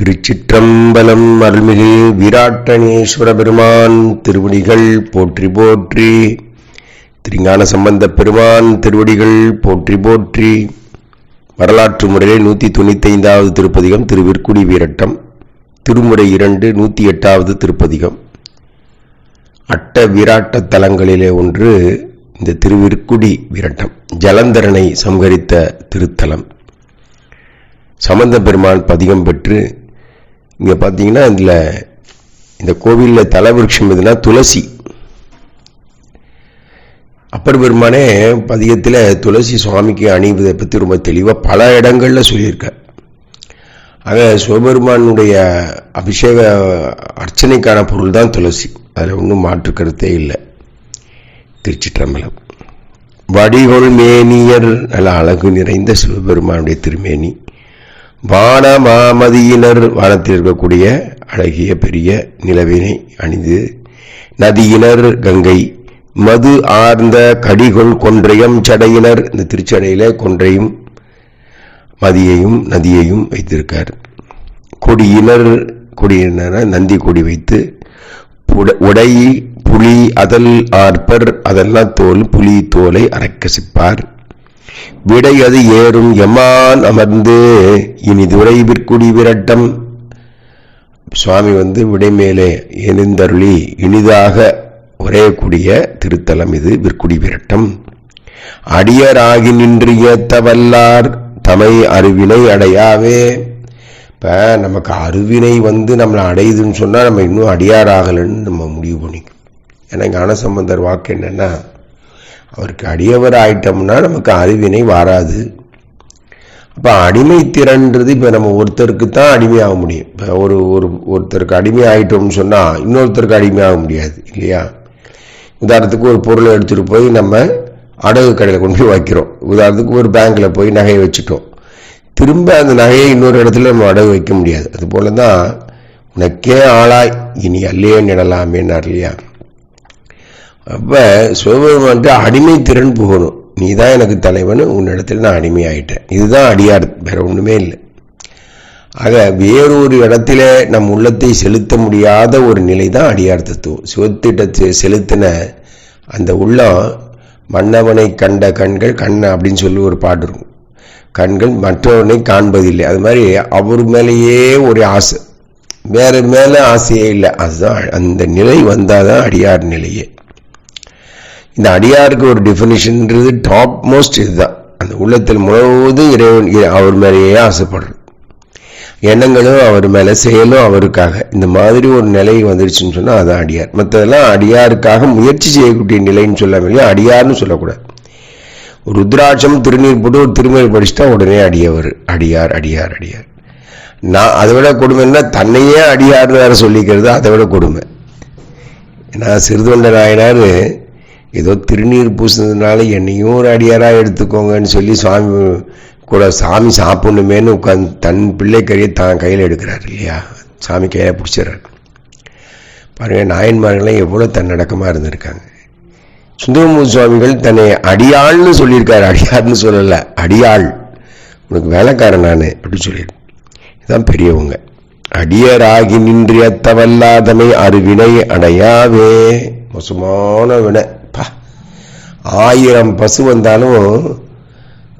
திருச்சிற்றம்பலம் அருள்மிகு வீராட்டனேஸ்வர பெருமான் திருவடிகள் போற்றி போற்றி. திருஞான சம்பந்த பெருமான் திருவடிகள் போற்றி போற்றி. வரலாற்று முறையிலே நூற்றி தொண்ணூத்தைந்தாவது திருப்பதிகம் திருவிற்குடி வீரட்டம். திருமுறை இரண்டு நூற்றி எட்டாவது திருப்பதிகம். அட்ட வீராட்ட தலங்களிலே ஒன்று இந்த திருவிற்குடி வீரட்டம் ஜலந்தரனை சம்ஹரித்த திருத்தலம். சம்பந்த பெருமான் பதிகம் பெற்று இங்கே பார்த்தீங்கன்னா இதில் இந்த கோவிலில் தலவிருட்சம் எதுனா துளசி. அப்பர் பெருமானே பதிகத்தில் துளசி சுவாமிக்கு அணிவதை பற்றி ரொம்ப தெளிவாக பல இடங்களில் சொல்லியிருக்கார். ஆக சிவபெருமானுடைய அபிஷேக அர்ச்சனைக்கான பொருள் தான் துளசி. அதில் ஒன்றும் மாற்று கருத்தே இல்லை. திருச்சிற்றம்பலம். வடிகொள் மேனியர் நல்ல அழகு நிறைந்த சிவபெருமானுடைய திருமேனி. வானமாமதியினர் வானத்தில் இருக்கக்கூடிய அழகிய பெரிய நிலவினை அணிந்து நதியினர் கங்கை மது ஆர்ந்த கடிகொள் கொன்றையம் சடையினர். இந்த திருச்சடையில கொன்றையும் மதியையும் நதியையும் வைத்திருக்கார். கொடியினர் கொடியினர் நந்தி கொடி வைத்து உடை புலி அதல் ஆர்ப்பர் அதெல்லாம் தோல் புலி தோலை அரக்கசிப்பார். விடை அது ஏறும் எமான் அமர்ந்து இனி துறைவிற்குடி விரட்டம். சுவாமி வந்து விடை மேலே எழுந்தருளி இனிதாக உரையக்கூடிய திருத்தலம் இது விற்குடி விரட்டம். அடியராகி நின்று ஏத்தவல்லார் தமை அருவினை அடையாவே. இப்போ நமக்கு அருவினை வந்து நம்மளை அடையுதுன்னு சொன்னால் நம்ம இன்னும் அடியாராகலன்னு நம்ம முடிவு பண்ணிக்கணும். ஏன்னா ஞானசம்பந்தர் வாக்கு என்னன்னா அவருக்கு அடியவர் ஆயிட்டோம்னா நமக்கு அறிவினை வராது. அப்போ அடிமை திறன்றது இப்போ நம்ம ஒருத்தருக்கு தான் அடிமையாக முடியும். இப்போ ஒரு ஒரு ஒருத்தருக்கு அடிமை ஆகிட்டோம்னு சொன்னால் இன்னொருத்தருக்கு அடிமையாக முடியாது இல்லையா? உதாரணத்துக்கு ஒரு பொருளை எடுத்துகிட்டு போய் நம்ம அடகு கடையில் கொண்டு போய் வைக்கிறோம். உதாரணத்துக்கு ஒரு பேங்க்கில் போய் நகையை வச்சுட்டோம். திரும்ப அந்த நகையை இன்னொரு இடத்துல நம்ம அடகு வைக்க முடியாது. அதுபோல தான் உனக்கே ஆளாய் இனி அல்லையே நிடலாமேன்னார் இல்லையா? அப்போ சிவபெருமான்ட்டு அடிமை திறன் போகணும். நீ தான் எனக்கு தலைவன் உன்னிடத்தில் நான் அடிமை ஆயிட்டேன் இதுதான் அடியார் வேற ஒன்றுமே இல்லை. ஆக வேறொரு இடத்துல நம் உள்ளத்தை செலுத்த முடியாத ஒரு நிலை தான் அடியார் தத்துவம். சிவத்திட்ட செலுத்தின அந்த உள்ளம் மன்னவனை கண்ட கண்கள் கண்ண அப்படின்னு சொல்லி ஒரு பாட்டு இருக்கும். கண்கள் மற்றவனை காண்பதில்லை. அது மாதிரி அவர் மேலேயே ஒரு ஆசை. வேறு மேலே ஆசையே இல்லை. அதுதான் அந்த நிலை வந்தால் தான் அடியார் நிலையே. இந்த அடியாருக்கு ஒரு டெஃபினிஷன்ன்றது டாப் மோஸ்ட் இதுதான். அந்த உள்ளத்தில் முழுவதும் இறைவன் இ- அவர் மேலேயே ஆசைப்படுறது எண்ணங்களும் அவர் மேலே செயலும் அவருக்காக. இந்த மாதிரி ஒரு நிலை வந்துருச்சுன்னு சொன்னால் அதான் அடியார். மற்றதெல்லாம் அடியாருக்காக முயற்சி செய்யக்கூடிய நிலைன்னு சொல்லாமல் அடியார்னு சொல்லக்கூடாது. ஒரு ருத்ராட்சம் திருநீர் போட்டு ஒரு திருமலை படிச்சுட்டா உடனே அடியவர். அடியார் அடியார் அடியார். நான் அதை விட கொடுமைன்னா தன்னையே அடியார்னு வேற சொல்லிக்கிறது அதை விட கொடுமை. ஏன்னா சிறுதொண்ட நாயனார் ஏதோ திருநீர் பூசினதுனால என்னையும் ஒரு அடியாராக எடுத்துக்கோங்கன்னு சொல்லி சுவாமி கூட சாமி சாப்பிடணுமேனு உட்காந்து தன் பிள்ளை கறியை தான் கையில் எடுக்கிறார் இல்லையா? சாமி கையில் பிடிச்சிடுறாரு. பாருங்கள் நாயன்மார்கள்லாம் எவ்வளோ தன்னடக்கமாக இருந்திருக்காங்க. சுந்தரமூர்த்தி சுவாமிகள் தன்னை அடியாள்னு சொல்லியிருக்காரு. அடியார்னு சொல்லலை அடியாள். உனக்கு வேலைக்காரன் நான் அப்படின்னு சொல்லியிருக்கு இதுதான் பெரியவங்க. அடியராகி நின்றியத்தவல்லாதமை அருவினை அடையாவே. மோசமான வினை. ஆயிரம் பசு வந்தாலும்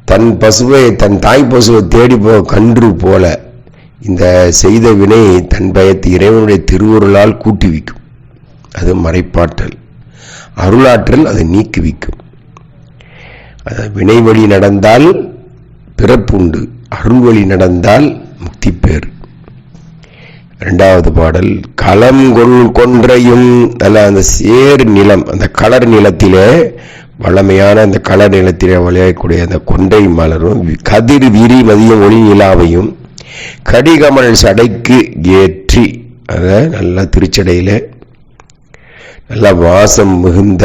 தன் பசுவை தன் தாய் பசுவை தேடி போ கன்று போல இந்த செய்த வினை தன் பயத்து இறைவனுடைய திருவுருளால் கூட்டுவிக்கும். அது மறைப்பாற்றல். அருளாற்றல் அதை நீக்குவிக்கும். அது வினை வழி நடந்தால் பிறப்புண்டு அருள் வழி நடந்தால் முக்தி பேர். ரெண்டாவது பாடல் களம் கொள் கொன்றையும் நல்ல அந்த சேர் நிலம் அந்த கலர் நிலத்திலே வளமையான அந்த கலர் நிலத்திலே விளையக்கூடிய அந்த கொண்டை மலரும் கதிர் விரி மதிய ஒளி நிலாவையும் கடிகமல் சடைக்கு ஏற்றி அதை நல்லா திருச்சடையில் நல்ல வாசம் மிகுந்த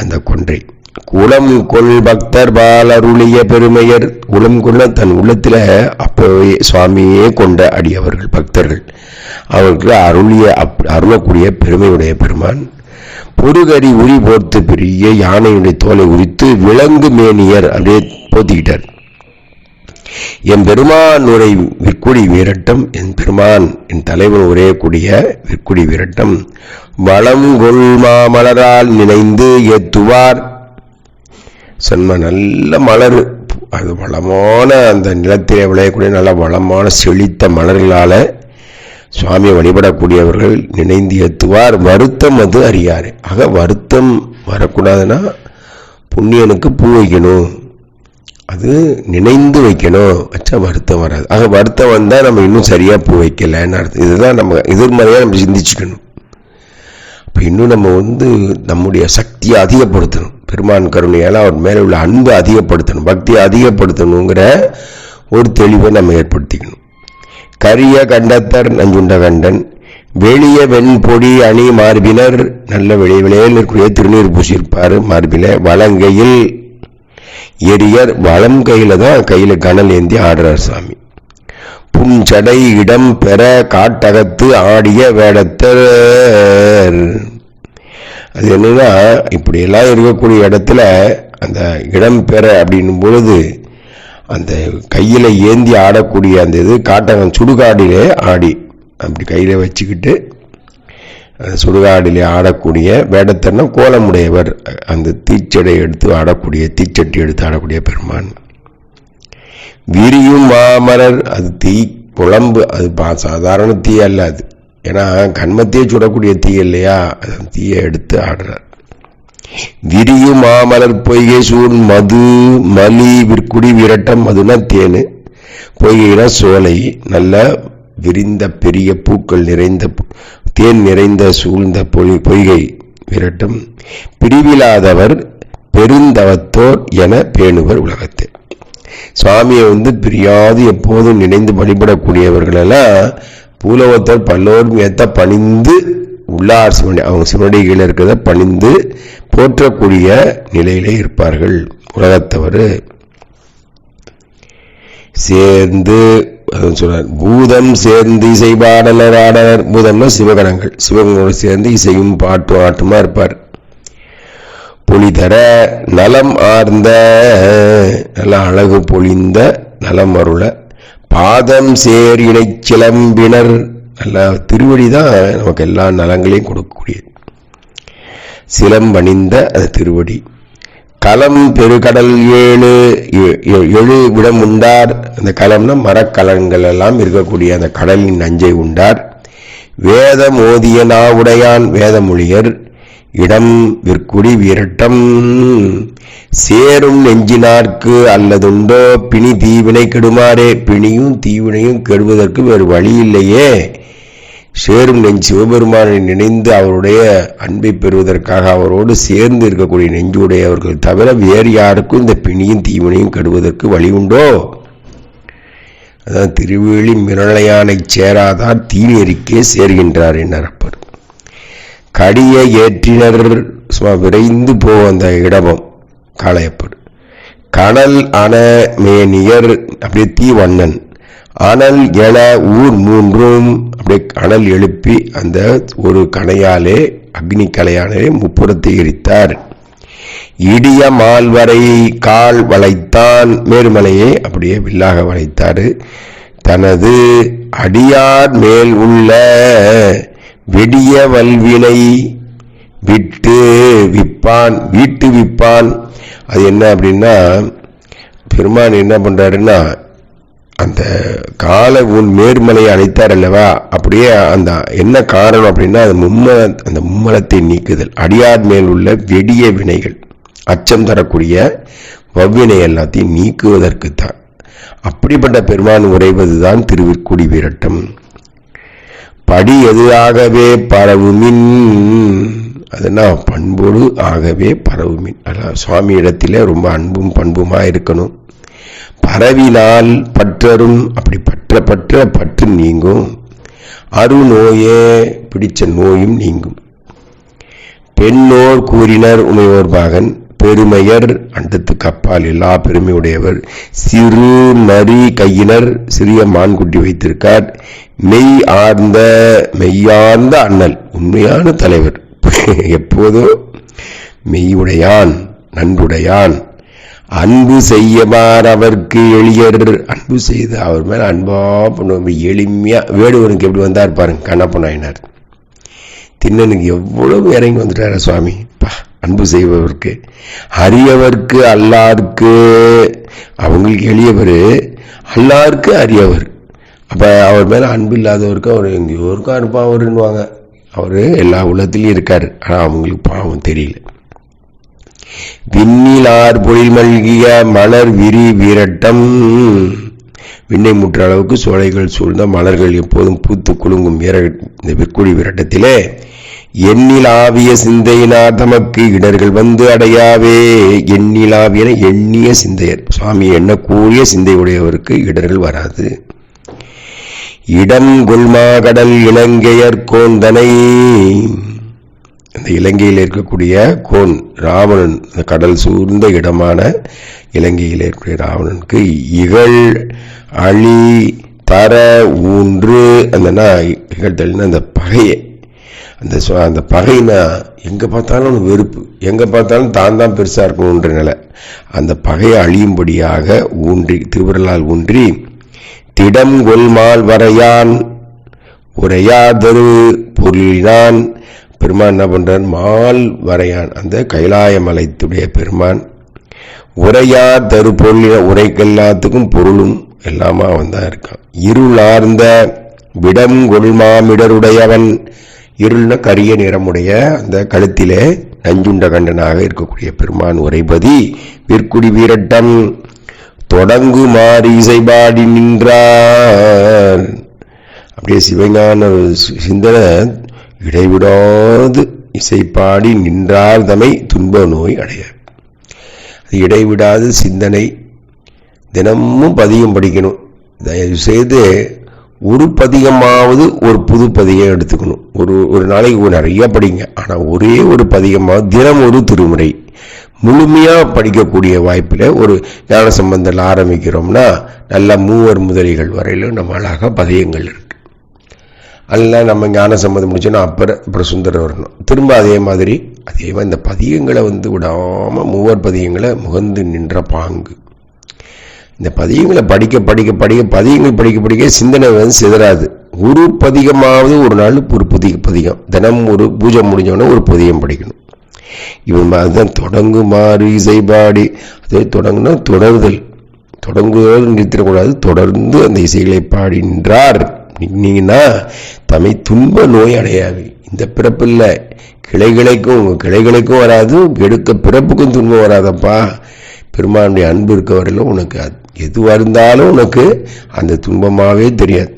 அந்த கொன்றை. குளம் கொள் பக்தர் பாலருளிய பெருமையர் குளம் கொள்ள தன் உள்ளத்தில் அப்போவே சுவாமியே கொண்ட அடியவர்கள் பக்தர்கள். அவர்களுக்கு அருளிய அப் அருளக்கூடிய பெருமையுடைய பெருமான் பொறுகரி உரி போர்த்து பெரிய யானையுடைய தோலை உரித்து விலங்கு மேனியர் அப்படியே போத்திக்கிட்டார். என் பெருமானுடைய விற்குடி வீரட்டம் என் பெருமான் என் தலைவன் உரையக்கூடிய விற்குடி வீரட்டம். வளங்கொள் மாமலரால் நினைந்து ஏத்துவார். சொன்ன நல்ல மலர் அது வளமான அந்த நிலத்திலே விளையக்கூடிய நல்ல வளமான செழித்த மலர்களால சுவாமியை வழிபடக்கூடியவர்கள் நினைந்து ஏத்துவார் வருத்தம் அது அறியாரு ஆக வருத்தம் வரக்கூடாதுன்னா புண்ணியனுக்கு பூ வைக்கணும். அது நினைந்து வைக்கணும். வச்சா வருத்தம் வராது. ஆக வருத்தம் வந்தால் நம்ம இன்னும் சரியாக பூ வைக்கலன்னு அர்த்தம். இதுதான் நம்ம எதிர்மறையாக நம்ம சிந்திச்சுக்கணும். அப்போ இன்னும் நம்ம வந்து நம்முடைய சக்தியை அதிகப்படுத்தணும். பெருமான் கருணையால் அவர் மேலே உள்ள அன்பை அதிகப்படுத்தணும். பக்தியை அதிகப்படுத்தணுங்கிற ஒரு தெளிவை நம்ம ஏற்படுத்திக்கணும். கரிய கண்டத்தர் நஞ்சுண்ட கண்டன் வெளிய வெண்பொடி அணி மார்பினர் நல்ல வெளி விளையில் இருக்கக்கூடிய திருநீர் பூசியிருப்பார் மார்பில வலங்கையில் எரியர் வளம் கையில தான் கையில கனல் ஏந்தி ஆடுறார் சாமி. புஞ்சடை இடம் பெற காட்டகத்து ஆடிய வேடத்தர். அது என்னன்னா இப்படியெல்லாம் இருக்கக்கூடிய இடத்துல அந்த இடம் பெற அப்படின்னும் பொழுது அந்த கையில் ஏந்தி ஆடக்கூடிய அந்த இது காட்டகம் சுடுகாடிலே ஆடி. அப்படி கையில் வச்சுக்கிட்டு அந்த சுடுகாடிலே ஆடக்கூடிய வேடத்தன்னா கோலமுடையவர் அந்த தீச்சடை எடுத்து ஆடக்கூடிய தீச்சட்டி எடுத்து ஆடக்கூடிய பெருமான். விரியும் மாமரர் அது தீ குழம்பு அது பா- சாதாரண தீ அல்ல அது. ஏன்னா கண்மத்தையே சுடக்கூடிய தீ இல்லையா? அந்த தீயை எடுத்து ஆடுறார். விரியும் மாமலர் பொய்கை சூழ் மது மலி விற்குடி விரட்டம் மதுனா தேனு. பொய்கைனா சோலை. நல்ல விரிந்த பெரிய பூக்கள் நிறைந்த தேன் நிறைந்த சூழ்ந்த பொய் பொய்கை விரட்டம். பிரிவிலாதவர் பெருந்தவத்தோர் என பேணுவர் உலகத்தை. சுவாமியை வந்து பிரியாது எப்போதும் நினைந்து வழிபடக்கூடியவர்களெல்லாம் பூலோகத்தர் பல்லோரும் ஏத்த பணிந்து உள்ளார் சிவனை அவங்க சிவனடி கீழே இருக்கிறத பணிந்து போற்றக்கூடிய நிலையிலே இருப்பார்கள். உலகத்தவர். சேர்ந்து சொல்றார் பூதம் சேர்ந்து இசை பாடலர் ஆடலர் பூதம்னா சிவகணங்கள். சிவகணங்களோடு சேர்ந்து இசையும் பாட்டு ஆட்டுமா இருப்பார். பொலிதர நலம் ஆர்ந்த நல்ல அழகு பொழிந்த நலம் அருள பாதம் சேர் இணைச்சிலம்பினர் நல்ல திருவடி தான் நமக்கு எல்லா நலங்களையும் கொடுக்கக்கூடியது. சிலம்பணிந்த அது திருவடி. களம் பெருகடல் ஏழு எ- எ- எழு விடம் உண்டார். அந்த களம்னா மரக்கலங்கள் எல்லாம் இருக்கக்கூடிய அந்த கடலின் நஞ்சை உண்டார். வேதம் ஓதிய நாவுடையான் வேதமொழியர் இடம் விற்குடி விரட்டம். சேரும் நெஞ்சினார்க்கு அல்லதுண்டோ பிணி தீவினை கெடுமாறே. பிணியும் தீவினையும் கெடுவதற்கு வேறு வழி இல்லையே. சேரும் நெஞ்சு சிவபெருமானை நினைந்து அவருடைய அன்பை பெறுவதற்காக அவரோடு சேர்ந்து இருக்கக்கூடிய நெஞ்சுடையவர்கள் தவிர வேறு யாருக்கும் இந்த பிணியும் தீவினையும் கெடுவதற்கு வழி உண்டோ? அதான் திருவேலி மிரளையானை சேராதார் தீநெறிக்கே சேர்கின்றார் என்றார் அப்பர் கடிய ஏற்றினர் சும்மா விரைந்து போ அந்த இடமும் காளையப்பர். கனல் அன மேனியர் அப்படியே தீவண்ணன். அனல் என ஊர் மூன்றும் அப்படியே அனல் எழுப்பி அந்த ஒரு கணையாலே அக்னி கலையாலே முப்புறத்தை எரித்தார் இடிய மால்வரை கால் வளைத்தான் மேருமலையை அப்படியே வில்லாக வளைத்தார். தனது அடியார் மேல் உள்ள வெடிய வல்வினை விட்டு விப்பான் வீட்டு விப்பான். அது என்ன அப்படின்னா பெருமான் என்ன பண்ணுறாருன்னா அந்த காலை உன் மேர்மலையை அழைத்தார் அல்லவா? அப்படியே அந்த என்ன காரணம் அப்படின்னா அந்த மும்மல அந்த மும்மலத்தை நீக்குதல். அடியார் மேல் உள்ள வெடிய வினைகள் அச்சம் தரக்கூடிய வவ்வினை எல்லாத்தையும் நீக்குவதற்குத்தான். அப்படிப்பட்ட பெருமான் உரைவதுதான் திருவிற்குடி வீரட்டம். படி எதுவாகவே பரவுமின் அதுனா பண்போடு ஆகவே பரவுமின். அதான் சுவாமி இடத்திலே ரொம்ப அன்பும் பண்புமா இருக்கணும். பரவினால் பற்றரும் அப்படி பற்ற பற்ற பற்று நீங்கும். அரு நோயே பிடிச்ச நோயும் நீங்கும். பெண்ணோர் கூறினர் உமையோர் பாகன் பெருமையர் அண்டத்துக்கு அப்பால் எல்லா பெருமையுடையவர். சிறு நரி கையினர் சிறிய மான்குட்டி வைத்திருக்கார். மெய் ஆர்ந்த மெய்யார்ந்த அண்ணல் உண்மையான தலைவர். எப்போதும் மெய்யுடையான் நன்றுடையான் அன்பு செய்யமார் அவர்க்கு எளியர். அன்பு செய்து அவர் மேல அன்பா பண்ணுவோம் எளிமையா வேடுவனுக்கு எப்படி வந்தார் பாருங்க கண்ணப்ப நாயனார் திண்ணனுக்கு எவ்வளவு இறங்கி வந்துட்டார சுவாமி. பா, அன்பு செய்பவர்க்கு அரியவர்க்கு அல்லார்க்கு. அவங்களுக்கு எளியவர் அல்லாருக்கு அரியவர் அப்ப அவர் மேல அன்பு இல்லாதவருக்கு அவர் எங்கேயோ இருக்கா இருப்பா அவருன்னுவாங்க. அவரு எல்லா உள்ளத்திலையும் இருக்காரு. ஆனா அவங்களுக்கு பாவம் தெரியல. விண்ணிலார் பொழில் மல்கிய மலர் விரி விரட்டம். விண்ணை முற்ற அளவுக்கு சோலைகள் சூழ்ந்த மலர்கள் எப்போதும் பூத்து குலுங்கும் இந்த விற்குடி விரட்டத்திலே எண்ணிலாவிய சிந்தையினார் தமக்கு இடர்கள் வந்து அடையாவே. எண்ணிலாவியன எண்ணிய சிந்தையர். சுவாமி எண்ணக்கூடிய சிந்தையுடையவருக்கு இடர்கள் வராது. இடம் கொல்மா கடல் இலங்கையர் கோந்தனை. அந்த இலங்கையில் இருக்கக்கூடிய கோன் ராவணன் அந்த கடல் சூழ்ந்த இடமான இலங்கையில் இருக்கக்கூடிய ராவணனுக்கு இகழ் அழி தர ஊன்று அந்த இகழ்த்தல்னா அந்த பகையை. அந்த அந்த பகைனா எங்கே பார்த்தாலும் அவனுக்கு வெறுப்பு. எங்கே பார்த்தாலும் தான் தான் பெருசாக இருக்கணுன்ற நிலை. அந்த பகையை அழியும்படியாக ஊன்றி திருவிரலால் ஊன்றி திடம் கொல்மால் வரையான் உரையாதரு பொருளினான் பெருமான் என்ன பண்ணுறான் மால் வரையான். அந்த கைலாய மலைத்துடைய பெருமான். உரையா தரு உரைக்கு உரைக்கெல்லாத்துக்கும் பொருளும் எல்லாமா அவன் தான் இருக்கான். இருளார்ந்த விடம் கொள்மாமிடருடையவன் இருள்ன கரிய நிறமுடைய அந்த கழுத்திலே நஞ்சுண்ட கண்டனாக இருக்கக்கூடிய பெருமான் உரைபதி விற்குடி வீரட்டம் தொடங்கு மாறி இசைபாடி நின்றார் அப்படியே சிவஞான சிந்தனை இடைவிடாது. இசைப்பாடி நின்றார்தமை துன்ப நோய் அடைய. அது இடைவிடாது சிந்தனை. தினமும் பதியம் படிக்கணும். தயவு செய்து ஒரு பதிகமாவது ஒரு புது பதிகம் எடுத்துக்கணும். ஒரு ஒரு நாளைக்கு நிறைய படிங்க. ஆனால் ஒரே ஒரு பதிகமாவது தினம் ஒரு திருமுறை. முழுமையாக படிக்கக்கூடிய வாய்ப்பில் ஒரு ஞான சம்பந்தத்தில் ஆரம்பிக்கிறோம்னா நல்ல மூவர் முதலிகள் வரையிலும் நம்ம அழகாக பதியங்கள் இருக்கு. அல்ல நம்ம ஞான சம்மதம் முடிச்சோன்னா அப்புறம் அப்புறம் சுந்தரம் வரணும். திரும்ப அதே மாதிரி அதே மாதிரி இந்த பதியங்களை வந்து விடாமல் மூவர் பதியங்களை முகந்து நின்ற பாங்கு. இந்த பதியங்களை படிக்க படிக்க படிக்க பதியங்கள் படிக்க படிக்க சிந்தனை வந்து சிதறாது. ஒரு பதிகமாவது ஒரு நாள் ஒரு புதிய பதிகம். தினம் ஒரு பூஜை முடிஞ்சோடனே ஒரு பதியம் படிக்கணும். இவன் அதுதான் தொடங்குமாறு இசைபாடி. அதே தொடங்குனா தொடருதல். தொடங்குவதோடு நிறுத்திடக்கூடாது. தொடர்ந்து அந்த இசைகளை பாடி நீங்கன்னா நின்னீங்கன்னா தம்மை துன்ப நோய் அடையாது இந்த பிறப்பில்ல. கிளைகளுக்கும் உங்கள் கிளைகளுக்கும் வராது. எடுக்க பிறப்புக்கும் துன்பம் வராதப்பா. பெருமானுடைய அன்பு இருக்க வரையிலும் உனக்கு அது எதுவாக இருந்தாலும் உனக்கு அந்த துன்பமாகவே தெரியாது.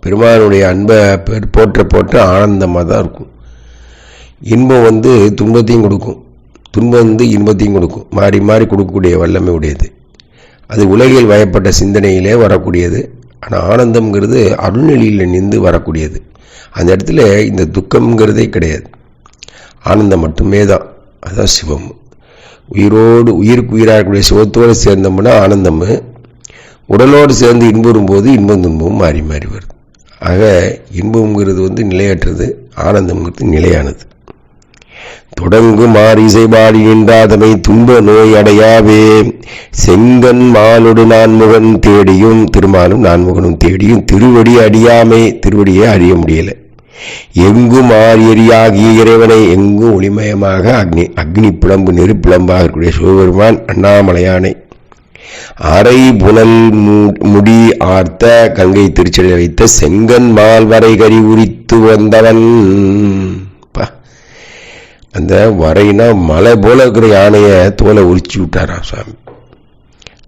பெருமானுடைய அன்பை போற்ற போற்ற ஆனந்தமாக தான் இருக்கும். இன்பம் வந்து துன்பத்தையும் கொடுக்கும். துன்பம் வந்து இன்பத்தையும் கொடுக்கும். மாறி மாறி கொடுக்கக்கூடிய வல்லமை உடையது. அது உலகில் வயப்பட்ட சிந்தனையிலே வரக்கூடியது. ஆனால் ஆனந்தம்ங்கிறது அருள்நிலையில் நின்று வரக்கூடியது. அந்த இடத்துல இந்த துக்கம்ங்கிறதே கிடையாது. ஆனந்தம் மட்டுமே தான். அதுதான் சிவம். உயிரோடு உயிருக்கு உயிராக இருக்கக்கூடிய சிவத்தோடு சேர்ந்தோம்னா ஆனந்தம். உடலோடு சேர்ந்து இன்புறும் போது இன்பம் துன்பமும் மாறி மாறி வருது. ஆக இன்பம்ங்கிறது வந்து நிலையற்றது ஆனந்தம்ங்கிறது நிலையானது. தொடங்குமாறு இசைபாடி நின்றாதமை துன்ப நோய் அடையாவே செங்கன் மாலொடு நான்முகன் தேடியும் திருமாலும் நான்முகனும் தேடியும் திருவடி அடியாமை திருவடியை அறிய முடியல. எங்கும் ஆரியரியாகிய இறைவனை எங்கும் ஒளிமயமாக அக்னி அக்னி பிளம்பு நெருப்பிளம்பாக இருக்கக்கூடிய சிவபெருமான் அண்ணாமலையானை. அரை புனல் மு- முடி ஆர்த்த கங்கை திருச்செடி வைத்த செங்கன் மால் வரை கரி உரித்து வந்தவன். அந்த வரையினா மலை போல இருக்கிற யானையை தோலை உரிச்சு விட்டாராம் சாமி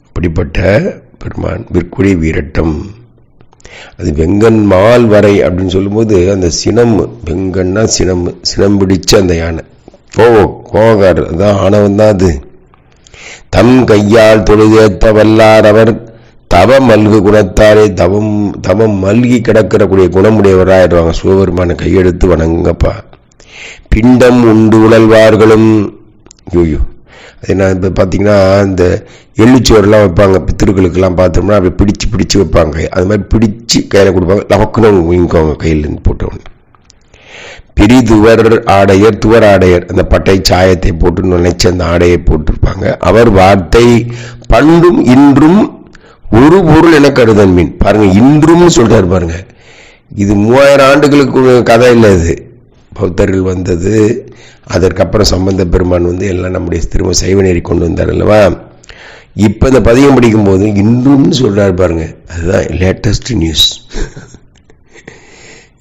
அப்படிப்பட்ட பெருமான் விற்குடி வீரட்டம். அது வெங்கன் மால் வரை அப்படின்னு சொல்லும்போது அந்த சினம் வெங்கன்னா சினம் சினம் பிடிச்ச அந்த யானை. கோவம் கோவக்காரர் அதான் ஆணவன் தான் அது. தம் கையால் தொழுதேத்த வல்லார் அவர் தவ மல்கு குணத்தாரே தவம் தவம் மல்கி கிடக்கிறக்கூடிய குணமுடையவராயிடுவாங்க சிவபெருமான கையெடுத்து வணங்கப்பா. பிண்டம் உண்டு உழல்வார்களும். ஐயோ. அது என்ன இப்போ பார்த்தீங்கன்னா இந்த எள்ளுச்சோறுலாம் வைப்பாங்க பித்திருக்களுக்கெல்லாம் பார்த்தோம்னா அப்படி பிடிச்சு பிடிச்சு வைப்பாங்க. அது மாதிரி பிடிச்சு கையில் கொடுப்பாங்க. லவக்குன்னு விங்கிக்குவாங்க கையிலேருந்து போட்டவங்க பிரிதுவர் ஆடையர் துவர் ஆடையர். அந்த பட்டை சாயத்தை போட்டு நினைச்ச அந்த ஆடையை போட்டிருப்பாங்க. அவர் வார்த்தை பண்டும் இன்றும் ஒரு பொருள் என கருதன் மீன். பாருங்க இன்றும் சொல்றாரு பாருங்க. இது மூவாயிரம் ஆண்டுகளுக்கு கதை இல்லை இது. பௌத்தர்கள் வந்தது அதற்கப்புறம் சம்பந்த பெருமான் வந்து எல்லாம் நம்முடைய திரும்ப சைவநெறி கொண்டு வந்தார் அல்லவா? இப்போ இந்த பதியம் படிக்கும்போது இன்றும்னு சொல்கிறார் பாருங்க. அதுதான் லேட்டஸ்ட் நியூஸ்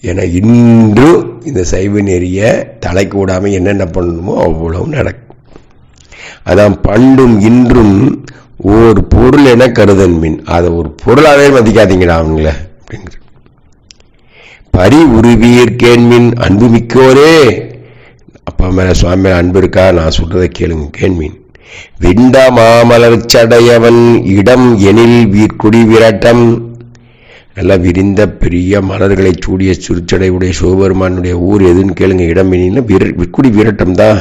ஏன்னா இன்றும் இந்த சைவ நெறியை தலைக்கு என்னென்ன பண்ணணுமோ அவ்வளவும் நடக்கும். அதான் பண்டும் இன்றும் ஒரு பொருள் என கருதன் மீன் அதை ஒரு பொருளாகவே மதிக்காதீங்கடா அவங்கள அப்படிங்கிற பரி உருவீர்கேன்மின் அன்பு மிக்கோரே அப்பா மேல சுவாமி மேல அன்பு இருக்கா? நான் சொல்றதை கேளுங்க கேண்மீன். விண்ட மாமலர் சடையவன் இடம் எனில் வீர்க்குடி விரட்டம். நல்லா விரிந்த பெரிய மலர்களை சூடிய சுருச்சடை உடைய சிவபெருமானுடைய ஊர் எதுன்னு கேளுங்க இடம் எனில் விர விற்குடி வீரட்டம் தான்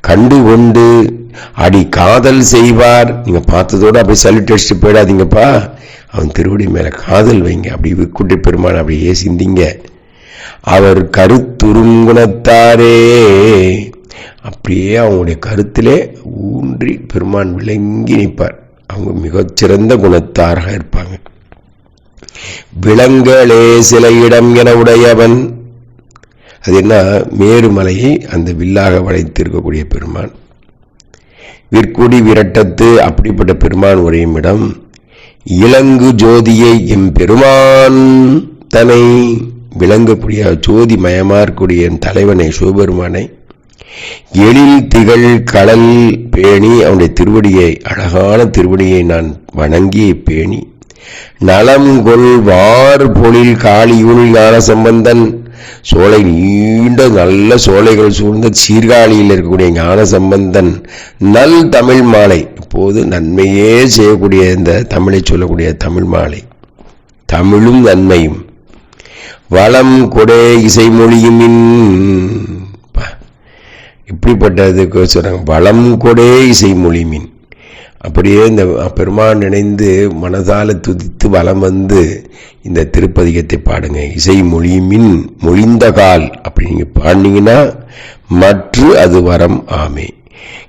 கண்டு கொண்டு அடி காதல் செய்வார். நீங்க பார்த்ததோட அப்படி சல்யூட் அடிச்சுட்டு போயிடாதீங்கப்பா. அவன் திருவடி மேல காதல் வைங்க. அப்படி விற்குட்டி பெருமான் அப்படியே சிந்திங்க. அவர் கருத்துருங்குணத்தாரே. அப்படியே அவங்களுடைய கருத்திலே ஊன்றி பெருமான் விளங்கி நிற்பார். அவங்க மிகச்சிறந்த குணத்தாராக இருப்பாங்க. விலங்களே சில இடம் என உடையவன். அது என்ன? மேருமலையை அந்த வில்லாக வளைத்திருக்கக்கூடிய பெருமான். விற்குடி விரட்டத்து அப்படிப்பட்ட பெருமான் உரையும் இடம் இளங்கு ஜோதியை எம் பெருமான் தனை விளங்கக்கூடிய ஜோதி மயமா என் தலைவனை சிவபெருமானை எழில் திகழ் கடல் பேணி அவனுடைய திருவடியை அழகான திருவடியை நான் வணங்கி பேணி நலம் கொள் வார் பொழில் காளியுள் ஞான சம்பந்தன் சோலை நீண்ட நல்ல சோலைகள் சூழ்ந்த சீர்காழியில் இருக்கக்கூடிய ஞான சம்பந்தன் நல் தமிழ் மாலை. இப்போது நன்மையே செய்யக்கூடிய இந்த தமிழை சொல்லக்கூடிய தமிழ் மாலை. தமிழும் நன்மையும். வளம் கொடே இசைமொழியுமின். பா, இப்படிப்பட்டதுக்கு சொல்றாங்க வளம் கொடே இசைமொழிமின் அப்படியே இந்த பெருமான் நினைந்து மனதால துதித்து வலம் வந்து இந்த திருப்பதிகத்தை பாடுங்க. இசை மொழிமின் மொழிந்த கால் அப்படி நீங்கள் பாடினீங்கன்னா மற்ற அது வரம் ஆமே.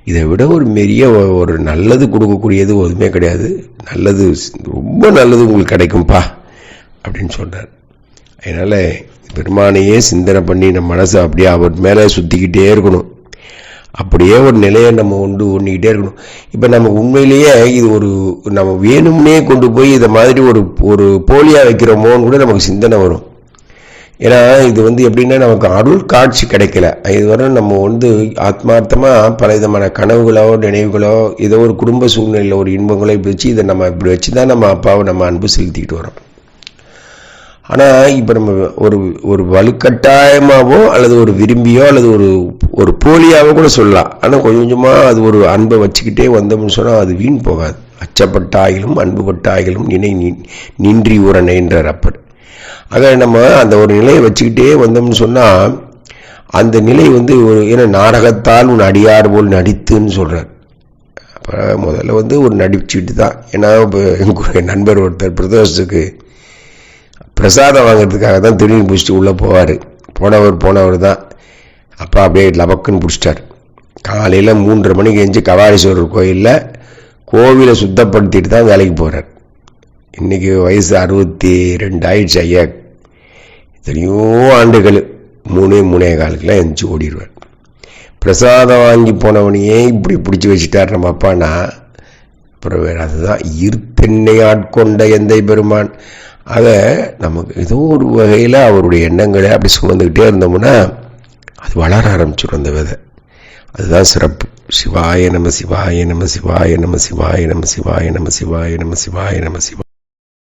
இதை விட ஒரு பெரிய ஒரு நல்லது கொடுக்கக்கூடியது ஒதுமே கிடையாது. நல்லது ரொம்ப நல்லது உங்களுக்கு கிடைக்கும்பா அப்படின்னு சொல்கிறார் அதனால் பெருமானையே சிந்தனை பண்ணி நம்ம மனசை அப்படியே அவர் மேலே சுத்திக்கிட்டே இருக்கணும். அப்படியே ஒரு நிலையை நம்ம உண்டு ஒண்ணிக்கிட்டே இருக்கணும். இப்போ நம்ம உண்மையிலேயே இது ஒரு நம்ம வேணும்னே கொண்டு போய் இதை மாதிரி ஒரு ஒரு போலியாக வைக்கிறோமோன்னு கூட நமக்கு சிந்தனை வரும். ஏன்னா இது வந்து எப்படின்னா நமக்கு அருள் காட்சி கிடைக்கல. இதுவரை நம்ம வந்து ஆத்மார்த்தமாக பல விதமான கனவுகளோ நினைவுகளோ ஏதோ ஒரு குடும்ப சூழ்நிலையில் ஒரு இன்பங்களோ இப்படி வச்சு இதை நம்ம இப்படி வச்சு தான் நம்ம அப்பாவை நம்ம அன்பு செலுத்திக்கிட்டு வரோம். ஆனால் இப்போ நம்ம ஒரு ஒரு வலுக்கட்டாயமாகவோ அல்லது ஒரு விரும்பியோ அல்லது ஒரு ஒரு போலியாகவோ கூட சொல்லலாம். ஆனால் கொஞ்சம் கொஞ்சமாக அது ஒரு அன்பை வச்சுக்கிட்டே வந்தோம்னு சொன்னால் அது வீண் போகாது. அச்சப்பட்டாயிலும் அன்புபட்டாயிலும் நினை நின்- நின்றி உரணைன்றார் அப்பர். ஆக நம்ம அந்த ஒரு நிலையை வச்சுக்கிட்டே வந்தோம்னு சொன்னால் அந்த நிலை வந்து ஒரு ஏன்னா நாடகத்தால் உன் அடியார் போல் நடித்துன்னு சொல்கிறார் அப்போ முதல்ல வந்து ஒரு நடிச்சுட்டு தான். ஏன்னா இப்போ எங்க நண்பர் ஒருத்தர் பிரதோஷத்துக்கு பிரசாதம் வாங்குறதுக்காக தான் திடீர்னு பிடிச்சிட்டு உள்ளே போவார். போனவர் போனவர் தான். அப்பா அப்படியே லபக்குன்னு பிடிச்சிட்டார். காலையில் மூன்றரை மணிக்கு எஞ்சி கவாலீஸ்வரர் கோயிலில் கோவிலை சுத்தப்படுத்திட்டு தான் வேலைக்கு போகிறார் இன்னைக்கு வயசு அறுபத்தி ரெண்டு ஆயிடுச்சு ஐயா. எத்தனையோ ஆண்டுகள் மூணே மூணே காலுக்கெல்லாம் எந்திச்சு ஓடிடுவார். பிரசாதம் வாங்கி போனவனையே இப்படி பிடிச்சி வச்சுட்டார் நம்ம அப்பானா அப்புறம் வேறு அதுதான் ஈர்த்தென்னை ஆட்கொண்ட எந்தை பெருமான். ஆக நமக்கு ஏதோ ஒரு வகையில் அவருடைய எண்ணங்களை அப்படி சுமந்துக்கிட்டே இருந்தோம்னா அது வளர ஆரம்பிச்சிடும் அந்த விதை. அதுதான் சிறப்பு. சிவாய நம சிவாய நம சிவாய நம சிவாய நம சிவாய நம சிவாய நம சிவாய நம சிவாய